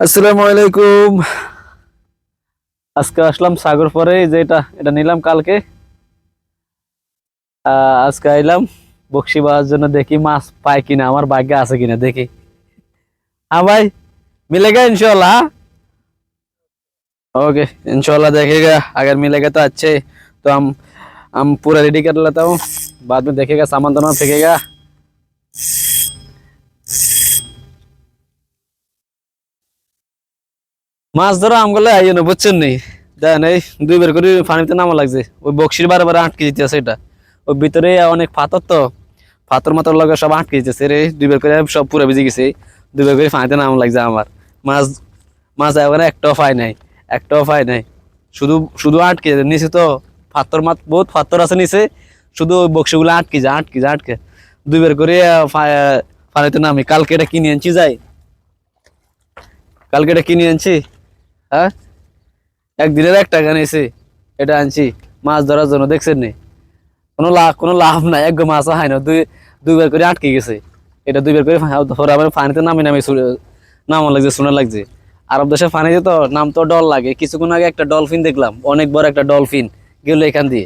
আসসালামু আলাইকুম আজকে আসলাম সাগর পরে যে এটা এটা নিলাম কালকে আহ, আজকে আইলাম বক্সি পাওয়ার জন্য দেখি মাছ পাই কিনা আমার ভাগ্যে আছে কিনা দেখি হ্যাঁ ভাই मिलेगा इंशाल्लाह ओके इंशाल्लाह देखेगा अगर मिलेगा तो अच्छे तो हम हम पूरा रेडी कर लेता हूँ बाद में देखेगा सामान दोनों फेंकेगा মাছ ধরো, আমগুলো আইও না বুঝছেন নি? দেন এই দুই বের করে পানিতে নামা লাগছে। ওই বক্সির বারে বারে আটকে দিতেছে এটা। ওই ভিতরে অনেক পাথর তো। পাথর মাথর লগে সব আটকে দিতেছে রে। দুই বের করে সব পুরো ভিজে গেছে। দুই বের করে পানিতে নামা লাগছে আমার। মাছ মাছ এবারে একটাও পাই নাই। একটাও পাই নাই। শুধু শুধু আটকে। নিচে তো পাথর মাত, বহুত পাথর আছে নিচে। শুধু ওই বক্সিগুলো আটকে যায় আটকে যায়, আটকে। দুই বের করে পানিতে নামি। কালকে এটা কিনে আনছি, যাই। কালকে এটা কিনে আনছি। হ্যাঁ? একদিনের এক টাকা নিয়েছে, এটা আনছি। মাছ ধরার জন্য, দেখছেন নি? কোনো লাভ কোনো লাভ নাই, এক মাছ হয় না। দুই, দুইবার করে আটকে গেছে। এটা দুইবার করে ধরে আবার পানিতে নামে শুনে নাম লাগছে, শোনা লাগছে। আরব দেশে পানিতে তো নাম তো ডল লাগে। কিছুক্ষণ আগে একটা ডলফিন দেখলাম, অনেক বড় একটা ডলফিন গেল এখান দিয়ে।